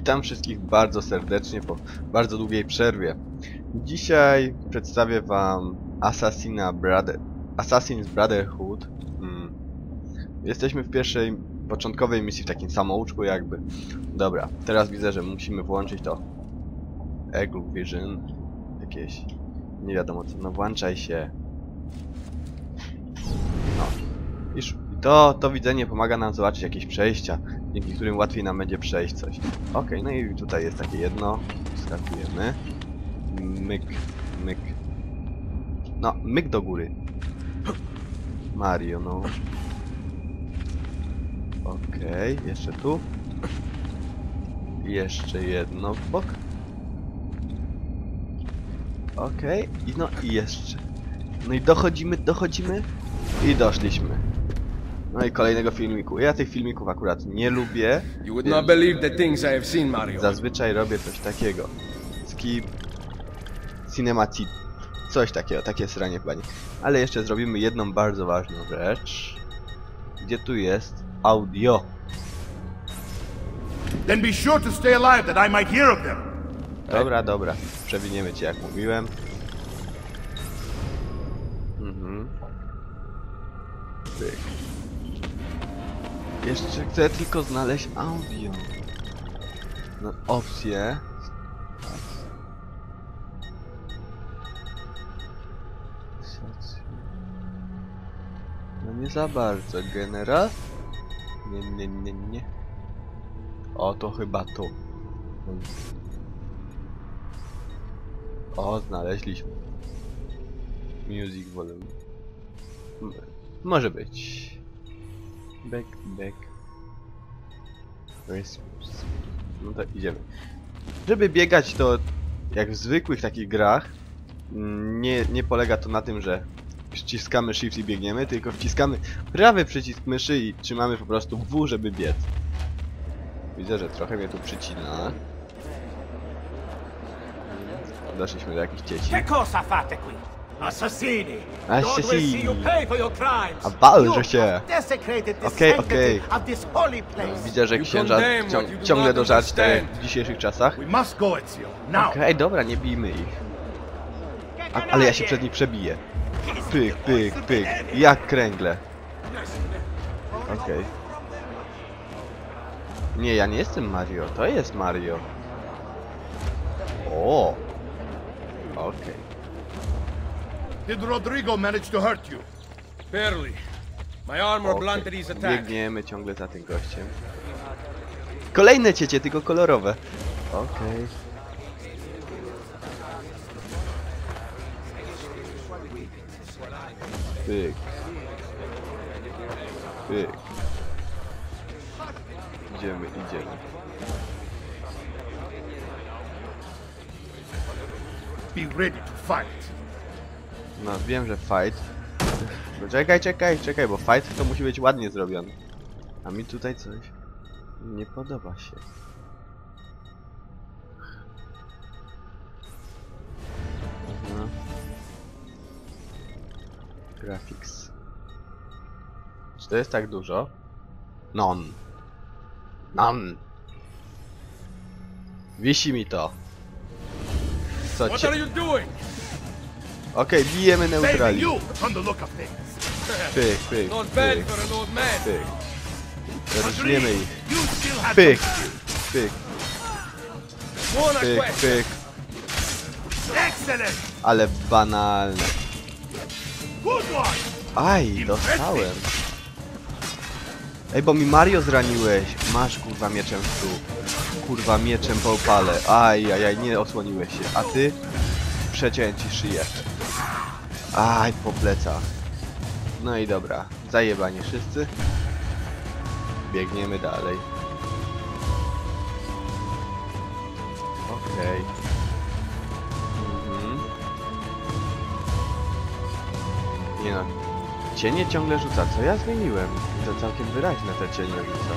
Witam wszystkich bardzo serdecznie po bardzo długiej przerwie. Dzisiaj przedstawię wam Assassina Brother... Assassin's Brotherhood. Mm. Jesteśmy w pierwszej, początkowej misji, w takim samouczku jakby. Dobra, teraz widzę, że musimy włączyć to Eagle Vision. Jakieś... Nie wiadomo co, no włączaj się. No. Iż to, to widzenie pomaga nam zobaczyć jakieś przejścia, dzięki którym łatwiej nam będzie przejść coś. Okej, no i tutaj jest takie jedno. Skakujemy. Myk, myk. No, myk do góry. Mario, no. Okej, jeszcze tu. Jeszcze jedno w bok. Okej, i no i jeszcze. No i dochodzimy, dochodzimy i doszliśmy. No i kolejnego filmiku. Ja tych filmików akurat nie lubię. You would not believe the things I have seen, Mario. Zazwyczaj robię coś takiego. Skip. Cinematic. Coś takiego, takie sranie pani. Ale jeszcze zrobimy jedną bardzo ważną rzecz. Gdzie tu jest audio? Then be sure to stay alive that I might hear of them. Dobra, dobra. Przewiniemy cię jak mówiłem. Mhm. Pyk. Jeszcze chcę tylko znaleźć audio. No, opcje. No nie za bardzo. General? Nie, nie, nie, nie. O, to chyba tu. O, znaleźliśmy. Music volume. Może być. Back, back. No to idziemy. Żeby biegać to jak w zwykłych takich grach, nie, nie polega to na tym, że wciskamy shift i biegniemy, tylko wciskamy prawy przycisk myszy i trzymamy po prostu W, żeby biec. Widzę, że trochę mnie tu przycina. Doszliśmy do jakichś dzieci. Che fate qui? Assassini! Assassini. God will see you pay for your crimes! A się. Okej, sanctity okej. holy place! Widzę, że księża cią ciągle do understand. w dzisiejszych czasach. Okej, dobra, nie bijmy ich. A, ale ja się przed nich przebiję. Pyk, pyk, pyk. Jak kręgle. Okej. Nie, ja nie jestem Mario. To jest Mario. O. Okej. Did Rodrigo manage to hurt you? Barely. My armor Okej. blunted his attack. Biegniemy ciągle za tym gościem. Kolejne ciecie, tylko kolorowe. Okej. Pyk. Pyk. Idziemy, idziemy. Be ready to fight. No, wiem, że fight. No, czekaj, czekaj, czekaj, bo fight to musi być ładnie zrobiony. A mi tutaj coś nie podoba się. Aha. Graphics. Czy to jest tak dużo? Non. Non. Wisi mi to. Co What cię... Okej, bijemy Saving neutrali. Pyk, pyk, pyk, pyk. Ich. Pyk, pyk, pyk, pyk. Excellent. Ale banalne. Aj, dostałem. Ej, bo mi Mario zraniłeś. Masz kurwa mieczem w dół. Kurwa mieczem po opale. Aj, aj, aj, nie osłoniłeś się. A ty? Przeciąłem ci szyję. Aj, po plecach. No i dobra. Zajebani wszyscy. Biegniemy dalej. Okej. Mhm. Nie no. Cienie ciągle rzuca. Co ja zmieniłem? To całkiem wyraźne te cienie rzuca.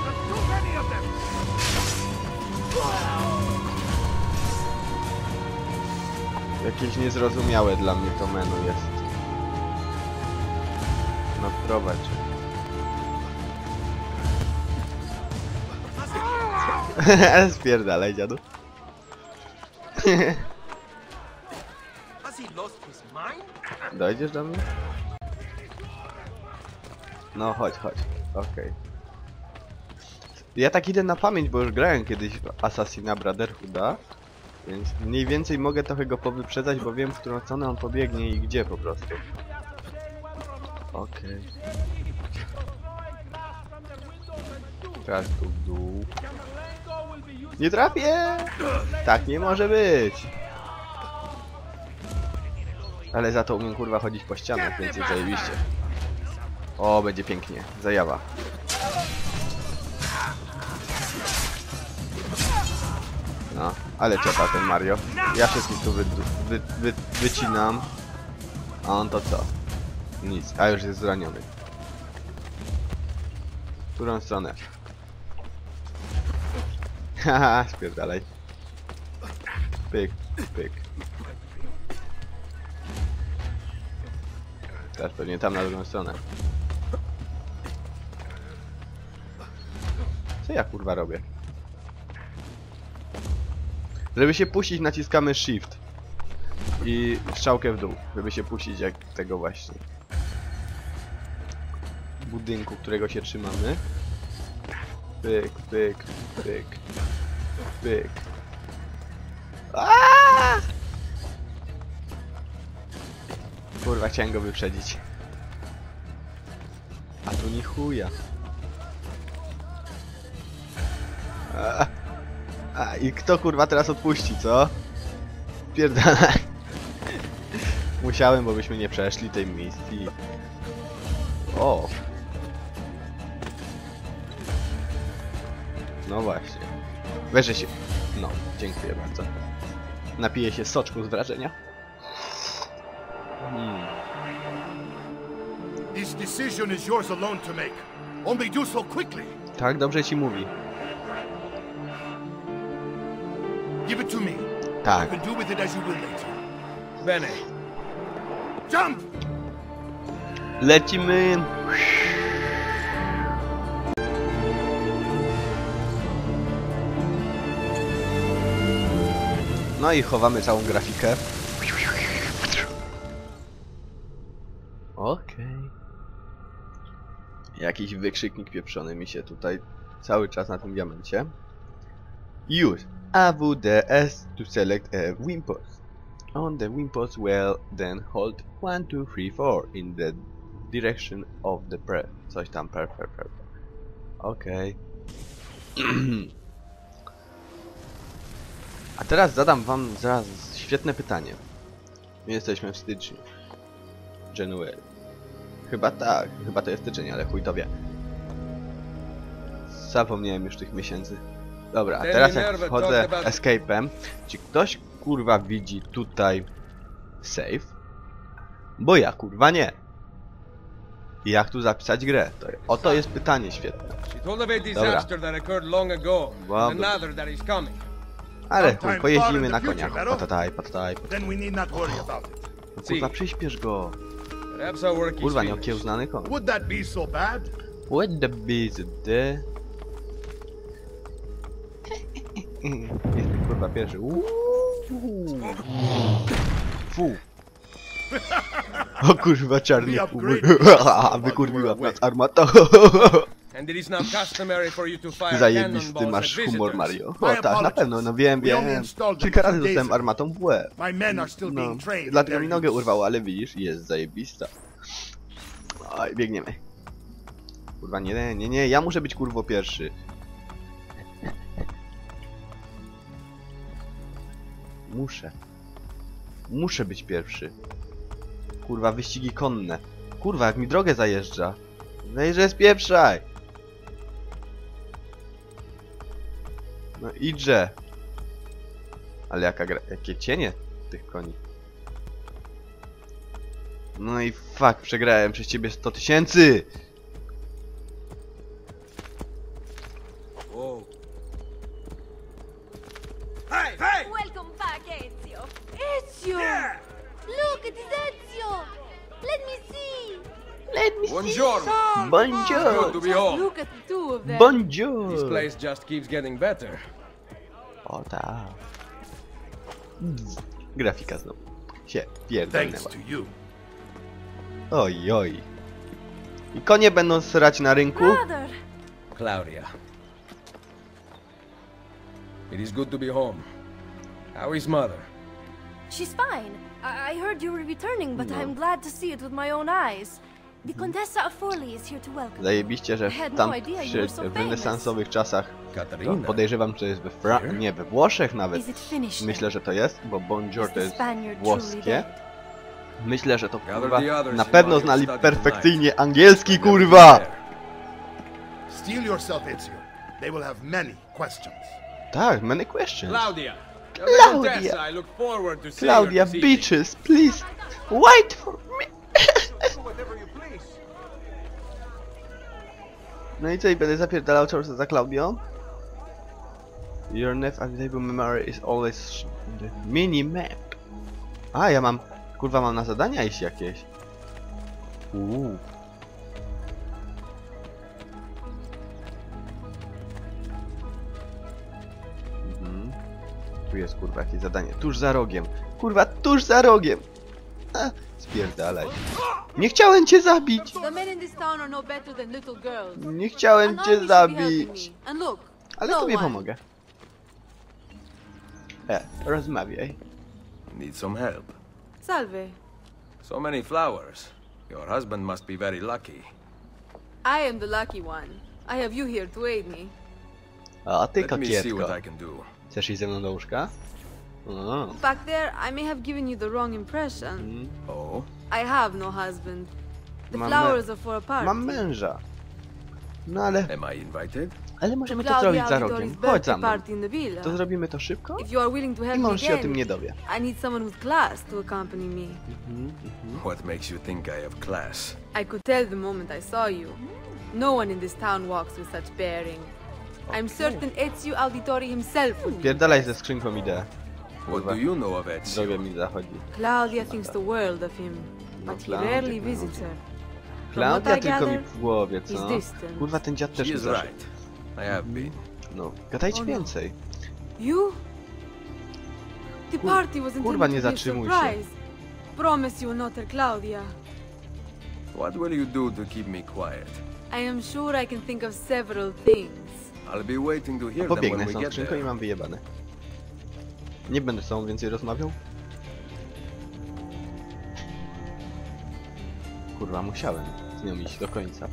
Jakieś niezrozumiałe dla mnie to menu jest. No prowadź. Spierdalaj, dziadu. Dojdziesz do mnie? No, chodź, chodź. Okej. Ja tak idę na pamięć, bo już grałem kiedyś w Assassina Brotherhooda. Więc mniej więcej mogę trochę go powyprzedzać, bo wiem, w którą stronę on pobiegnie i gdzie po prostu. Okej. Teraz tu w dół. Nie trafię! Tak nie może być! Ale za to umiem kurwa chodzić po ścianach, więc jest zajebiście. O, będzie pięknie. Zajawa. No, ale ciopa ten Mario. Ja wszystkich tu wy, wy, wy, wycinam. A on to co? Nic, a już jest zraniony. W którą stronę? Haha, spierdalaj. Pyk, pyk. Teraz pewnie tam na drugą stronę. Co ja kurwa robię? Żeby się puścić naciskamy shift i strzałkę w dół, żeby się puścić jak tego właśnie budynku, którego się trzymamy. Pyk, pyk, pyk, pyk. Kurwa, chciałem go wyprzedzić. A tu ni chuja. A, a i kto kurwa teraz odpuści, co? Pierdalaj. Musiałem, bo byśmy nie przeszli tej misji. O. No właśnie. Weźże się. No, dziękuję bardzo. Napiję się soczku z wrażenia. Hmm. This decision is yours alone to make. Only do so quickly. Tak, dobrze ci mówi. Give it to me. Tak. You can do with it as you will later. Bene. Jump! Lecimy. No i chowamy całą grafikę. Okej. Jakiś wykrzyknik pieprzony mi się tutaj cały czas na tym diamencie. Use AWDS to select a Wimpos. On the Wimpos well, then hold 1, 2, 3, 4 in the direction of the press. Coś tam, per, per, per. Okej. A teraz zadam wam zaraz świetne pytanie. My jesteśmy w styczniu. January. Chyba tak, chyba to jest styczeń, ale chuj to wie. Zapomniałem już tych miesięcy. Dobra, a teraz jak wchodzę escape'em, czy ktoś kurwa widzi tutaj save? Bo ja kurwa nie. I Jak tu zapisać grę? To, oto jest pytanie świetne. She told of a disaster that occurred long ago, Wow. Ale chuj, pojeździmy na koniach. Patataj, patataj. It. No, kurwa, przyśpiesz go. Kurwa, finished. nieokiełznany koń. Would that be so bad? What the beast the... Jestem kurwa pierwszy. Fu. O kurwa, czarny. Wykurwiła nas armata. And it is now customary for you to fire Zajebisty masz at humor. Mario. O tak, na pewno, no wiem, wiem. Kilka razy dostałem armatą w łeb. No, dlatego mi nogę urwało, ale widzisz, jest zajebista. Oj, biegniemy. Kurwa, nie, nie, nie, ja muszę być kurwo pierwszy. Muszę. Muszę być pierwszy. Kurwa, wyścigi konne. Kurwa, jak mi drogę zajeżdża. Wejrze spieprzaj! No idźże. Ale jaka gra... Jakie cienie tych koni. No i fuck, przegrałem przez ciebie 100 tysięcy! Whoa. Hey, hey! Welcome back, Ezio. Ezio! Look, it is Ezio. Let me see. Let me see. Buongiorno. Good to Bonjour. be home. Look at the two of them. Bonjour. This place just keeps getting better. O tak. Bzz. Grafika znowu. Się Thanks pierdolnęła. to you. Oj, oj. I konie będą srać na rynku? Brother, Claudia. It is good to be home. How is mother? she's fine. I, I heard you were returning, but I'm glad to see it with my own eyes. The Contessa of Forley is here to welcome. Zajebiście, że I had w no tam idea you przy were so w famous. renesansowych czasach Katarina. no, podejrzewam, że jest we Fra nie, we Włoszech nawet. Myślę, że to jest, bo bonjour to jest włoskie. Myślę, że to kurwa na pewno znali perfekcyjnie angielski kurwa! Steel yourself, Ezio. They will have many questions. Tak, many questions. Claudia. Claudia. Claudia, bitches, please wait for me! No i co, i będę zapierdalał czas za Claudią? Your nav available memory is always the mini map. A, ja mam, kurwa, mam na zadania iść jakieś. Uuu. Mhm. Tu jest kurwa jakieś zadanie. Tuż za rogiem. Kurwa, tuż za rogiem. A, spierdalaj. Nie chciałem cię zabić. No. Nie chciałem cię zabić. Ale no tobie pomogę. E, rozmawiaj. Need some help. Salve. So many flowers. Your husband must be very lucky. I am the lucky one. I have you here to aid me. A ty kokietko. Chcesz iść ze mną do łóżka? O, Back there, I may have given you the wrong impression. mm. Oh? I have no husband. The Mam flowers are for a party. Mam męża. No ale, Am I invited? ale możemy to zrobić za rogiem. Chodź za mną. To zrobimy to szybko If you are willing to i help me mąż się o tym again, nie dowie. I need someone with class to accompany me. What makes you think I have class? I could tell the moment I saw you. No one in this town walks with such bearing. I'm certain Ezio Auditori himself would be. Pierdalaj ze skrzynką ideę. What do you know of Ezio? Drogę mi zachodzi. Claudia thinks the world of him, but he Claudia, rarely Claudia. visits her. Klaudia I tylko mi gather, w głowie, he's co? distant. Kurwa, ten dziad też She mi is zaszedł. right. I have been. No, gadajcie Oh no. więcej. You? The Kur- party was kurwa, nie to be a zatrzymuj się. surprise. Promise you will not tell Claudia. What will you do to keep me quiet? I am sure I can think of several things. I'll be waiting to hear them Pobiegnę when z we tą get skrzynką i there. mam wyjebane. Nie będę z tobą więcej rozmawiał. Kurwa, musiałem z nią iść do końca.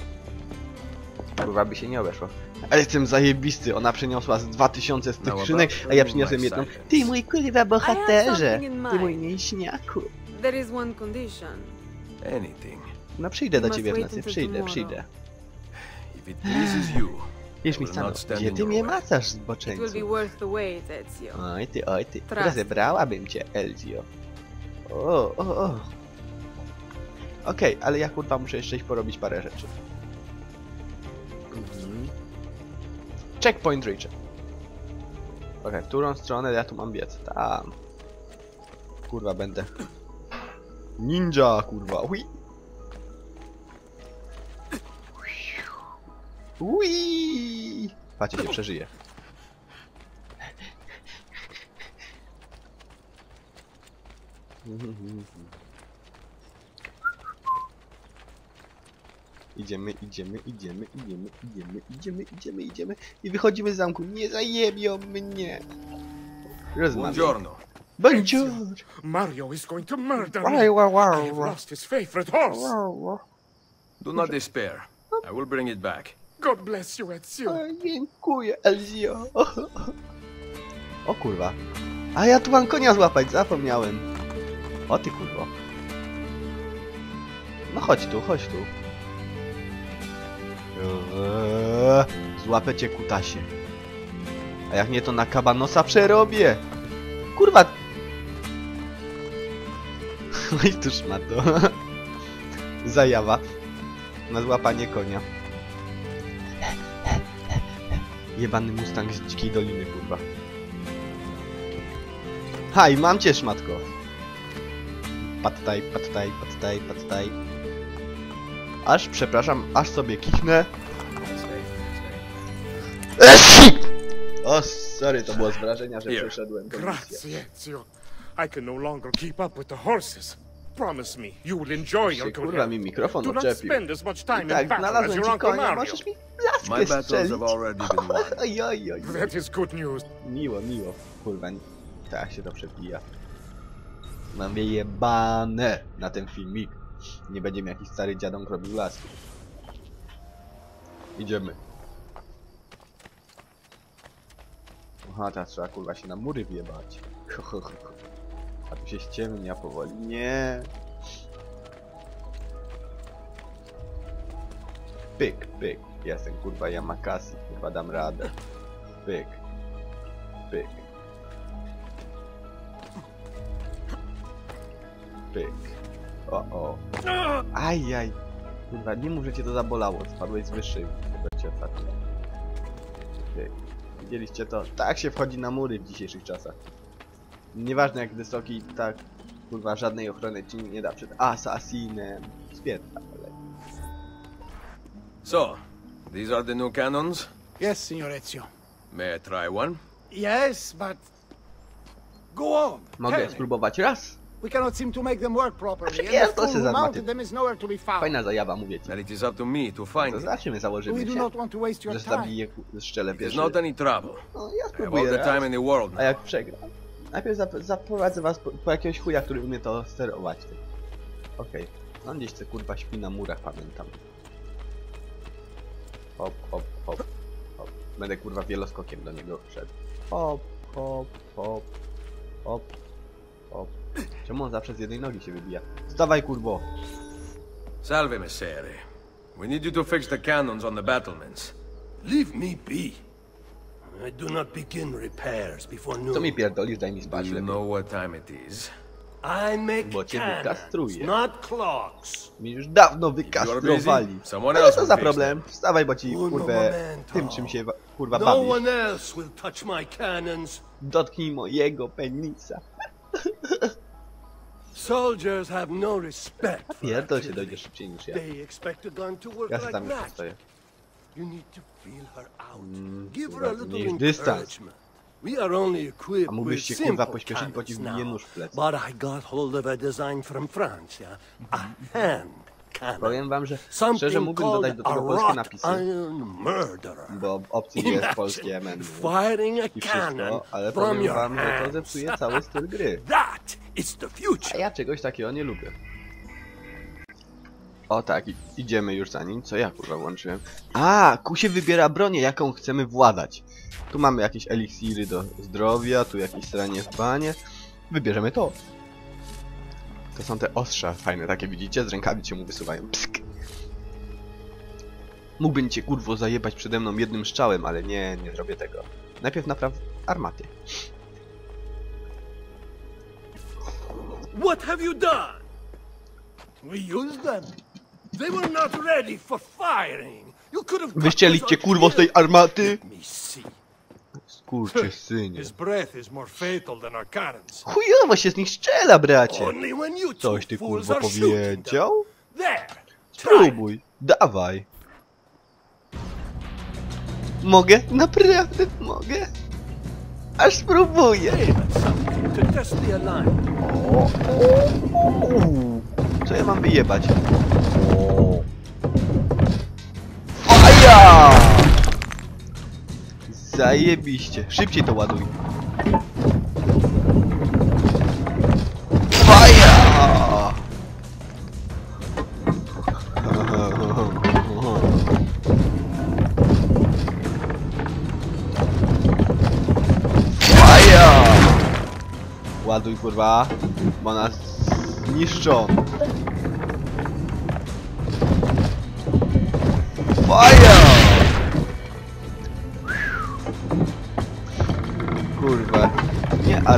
Kurwa, by się nie obeszło. Ale jestem zajebisty, ona przyniosła z 2000 z tych No, skrzynek, a ja przyniosłem jedną. Ty mój kurwa bohaterze! Ty mój mięśniaku! There is one condition. Anything. No przyjdę do ciebie w nocy, przyjdę, przyjdę. If it pleases you, Wiesz mi stand gdzie ty mnie macasz, It will zboczeńcu? be worth the wait, Ezio. Oj ty, oj ty, Trust. rozebrałabym cię, Elzio. O, o, o. Okej, ale ja kurwa muszę jeszcze iść porobić parę rzeczy. Mhm. Checkpoint reached. Okej, w którą stronę ja tu mam biec? Tam. Kurwa, będę. Ninja, kurwa, ui. Ui. Patrzcie, się przeżyje. Idziemy, idziemy, idziemy, idziemy, idziemy, idziemy, idziemy, idziemy i wychodzimy z zamku. Nie zajebią mnie. Rozmawiam. buongiorno. Bonjour. Mario is going to murder me. wow, I wow, lost his favorite horse. Wow, wow. Do not despair. I will bring it back. God bless you, Ezio. O, dziękuję, Elzio. O kurwa. A ja tu mam konia złapać, zapomniałem. O ty kurwo. No chodź tu, chodź tu. Eee, Złapę cię kutasie. A jak nie to na kabanosa przerobię. Kurwa. I tuż ma to. Zajawa. Na złapanie konia. Jebany Mustang z dzikiej doliny, kurwa. Haj, mam cię, szmatko. Pattaj, pattaj, pattaj, pattaj. Aż, przepraszam, aż sobie kichnę. Esi! O, sorry, to było z wrażenia, że Here. przeszedłem. Grazie, Ezio. I can no longer keep up with the horses. Promise me you will enjoy your good kurwa mi mikrofon Do not odczepił. spend as much time I tak, in battle as znalazłem your ci Uncle konia, Mario. możesz mi My laskę battles strzelić. have already been won. Oj, oj, oj. That is good news. Miło, miło. Kurwa, nie- tak się to przepija. Mam wyjebane na ten filmik. Nie będzie mi jakiś stary dziadąk robił laski. Idziemy. Aha, teraz trzeba kurwa się na mury wjebać. A tu się ściemnia powoli. Nie. Pyk, pyk. Jestem kurwa Yamakasi. Kurwa dam radę. Pyk. Pyk. Pyk. O, o. Ajaj. Kurwa, nie mów, że cię to zabolało. Spadłeś z wyższej wysokości ostatnio. Widzieliście to? Tak się wchodzi na mury w dzisiejszych czasach. Nieważne jak wysoki, tak kurwa żadnej ochrony ci nie da przed asasinem. Spierdalaj. So, these are the new cannons? Yes, Signor Ezio. May I try one? Yes, but... Go on, Mogę spróbować raz? We cannot seem to make them work properly, Znaczy, and the to fool się who mounted them is nowhere to be found. Fajna zajawa, mówię ci. Then it is up to me to find To znaczy my We założymy do się, not want to waste your że time. zabiję szczelę pierwszy. not any trouble. No ja all the time in the world A jak przegram? Najpierw zap zaprowadzę was po, po jakiegoś chuja, który umie to sterować. Okej. On gdzieś te kurwa śpi na murach, pamiętam. Hop, hop, hop, hop. Będę kurwa wieloskokiem do niego szedł. Hop, hop, hop, hop, hop. Czemu on zawsze z jednej nogi się wybija? Stawaj kurwo! Salve, Messere. We need you to fix the cannons on the battlements. Leave me be. I do not begin repairs before noon. Co mi pierdolisz, daj mi Do spać you know what time it is? I make Bo cię cannons, wykastruję. not clocks. Mi już dawno wykastrowali. Ale else co will za problem? Wstawaj, bo ci kurwę tym czym się wa- kurwa No bawisz. one else will touch my cannons. Dotknij mojego penisa. Soldiers have no respect Pierdol się, dojdziesz szybciej niż ja. They expect a gun to work Ja se like tam magic. stoję. You need to feel her out. Mm, Give her a little encouragement. We are only equipped A mógłbyś with się, kurwa, pośpieszyć, bo ci nóż w plecy. But I got hold of a design from France, yeah? A hand cannon. Powiem wam, że szczerze mógłbym dodać do tego polskie napisy, bo opcji jest polskie a i wszystko, ale powiem wam, że to zepsuje cały styl gry. A ja czegoś takiego nie lubię. O tak, idziemy już za nim. Co ja kurwa włączyłem? A, ku się wybiera bronię, jaką chcemy władać. Tu mamy jakieś eliksiry do zdrowia, tu jakieś stranie w banie. Wybierzemy to. To są te ostrza fajne, takie widzicie? Z rękawi cię mu wysuwają. Psk. Mógłbym cię kurwo zajebać przede mną jednym strzałem, ale nie, nie zrobię tego. Najpierw napraw armaty. What have you done? We used them. They were not ready for firing. You could have Wyścieliście kurwo z tej armaty! Let me see. Skurczy synie. His breath is more fatal than our cannons. Chujowo się z nich strzela, bracie! Coś ty kurwa powiedział? Spróbuj, dawaj. Mogę? Naprawdę mogę? Aż spróbuję. The alignment. Uuu, Co ja mam wyjebać? O. Zajebiście. Szybciej to ładuj. Faja! Faja! Ładuj kurwa, bo nas zniszczą. Fire!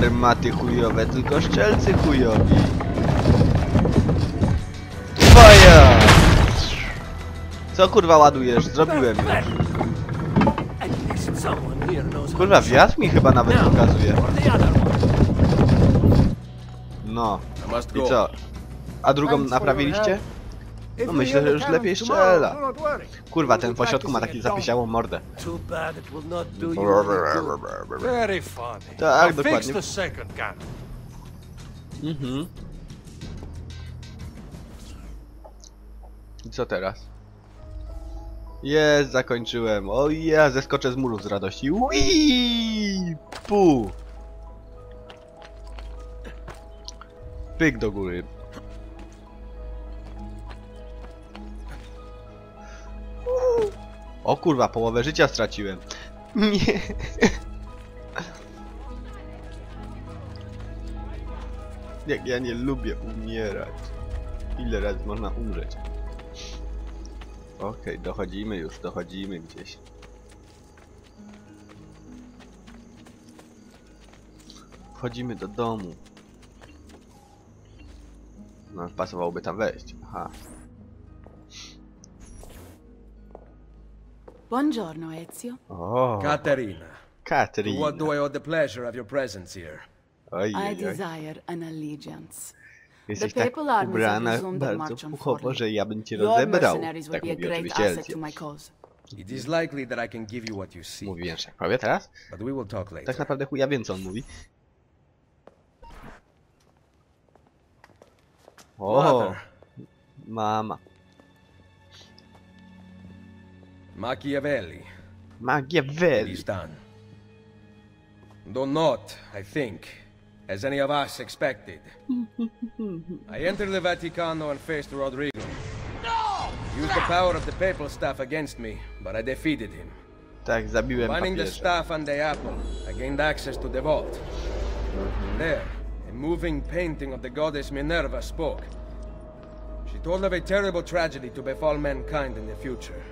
Armaty chujowe, tylko szczelcy chujowi. Fire! Co kurwa ładujesz? Zrobiłem już. Kurwa, wiatr mi chyba nawet pokazuje. No. I co? A drugą naprawiliście? No myślę, że już lepiej strzela. Kurwa, ten be po środku ma taki zapisiałą mordę. Tak, dokładnie. Mhm. I co teraz? Jest, zakończyłem. O ja, zeskoczę z muru z radości. Ui! Pu! Pyk do góry. O kurwa, połowę życia straciłem. Nie. Jak ja nie lubię umierać. Ile razy można umrzeć? Okej, dochodzimy już, dochodzimy gdzieś. Wchodzimy do domu. No, pasowałoby tam wejść. Aha. Buongiorno, Ezio. O, Caterina, to what do I owe the pleasure of your presence here? Oj, I oj, oj. desire an allegiance. Jesteś the tak papal armies have ubrana bardzo march on puchowo, Forli. że ja bym cię rozebrał. mercenaries will Tak be a mówi great oczywiście asset Ezio. to my cause. It is likely that I can give you what you seek, Mówi jeszcze prawie teraz? but we will talk later. Tak naprawdę chuja wiem co on mówi. O, Mother, mama. Machiavelli, Machiavelli. is done. Though not, I think, as any of us expected. I entered the Vaticano and faced Rodrigo. No! Used the power of the papal staff against me, but I defeated him. Tak, zabiłem Finding the staff and the apple, I gained access to the vault. There, a moving painting of the goddess Minerva spoke. She told of a terrible tragedy to befall mankind in the future,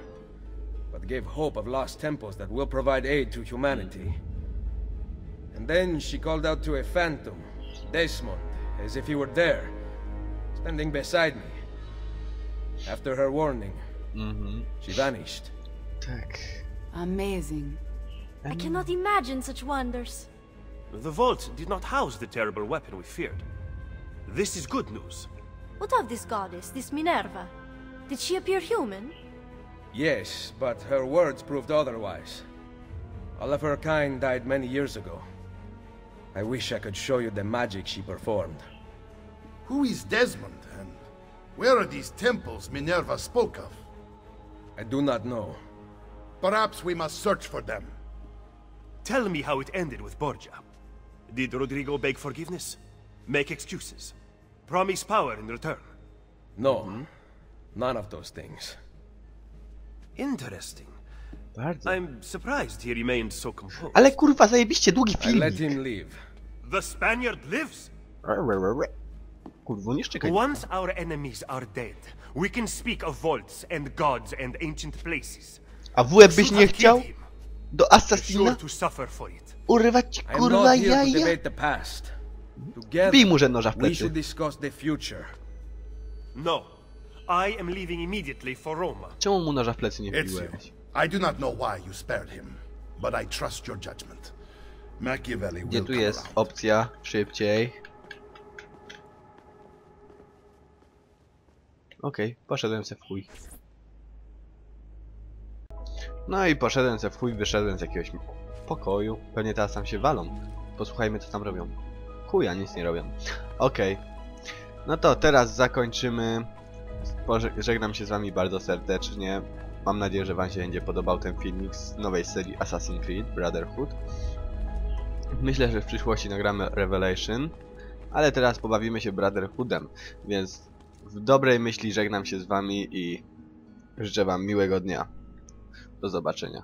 but gave hope of lost temples that will provide aid to humanity. And then she called out to a phantom, Desmond, as if he were there, standing beside me. After her warning, mm-hmm. she vanished. Tak. Amazing. I cannot imagine such wonders. The vault did not house the terrible weapon we feared. This is good news. What of this goddess, this Minerva? Did she appear human? Yes, but her words proved otherwise. All of her kind died many years ago. I wish I could show you the magic she performed. Who is Desmond, and where are these temples Minerva spoke of? I do not know. Perhaps we must search for them. Tell me how it ended with Borgia. Did Rodrigo beg forgiveness? Make excuses? Promise power in return? No, none of those things. Interesting. Bardzo. I'm surprised he remained so composed. Ale kurwa, zajebiście długi I let him leave. The Spaniard lives! Kurwa, nie szczekaj. Once our enemies are dead, we can speak of vaults and gods and ancient places. A w łeb byś nie chciał? Do Assassina? Urwać ci kurwa jaja? Bij mu że noża w we plecy. should discuss the future. No. I am leaving immediately for Roma. Czemu mu noża w plecy nie wbiłeś? I do not know why you spared him, but I trust your judgment. Machiavelli Gdzie tu jest around. opcja szybciej? Okej, poszedłem se w chuj. No i poszedłem se w chuj, wyszedłem z jakiegoś pokoju. Pewnie teraz tam się walą. Posłuchajmy co tam robią. Chuja, nic nie robią. Okej. No to teraz zakończymy. Żegnam się z wami bardzo serdecznie. Mam nadzieję, że wam się będzie podobał ten filmik z nowej serii Assassin's Creed Brotherhood. Myślę, że w przyszłości nagramy Revelation, ale teraz pobawimy się Brotherhoodem, więc w dobrej myśli żegnam się z wami i życzę wam miłego dnia. Do zobaczenia.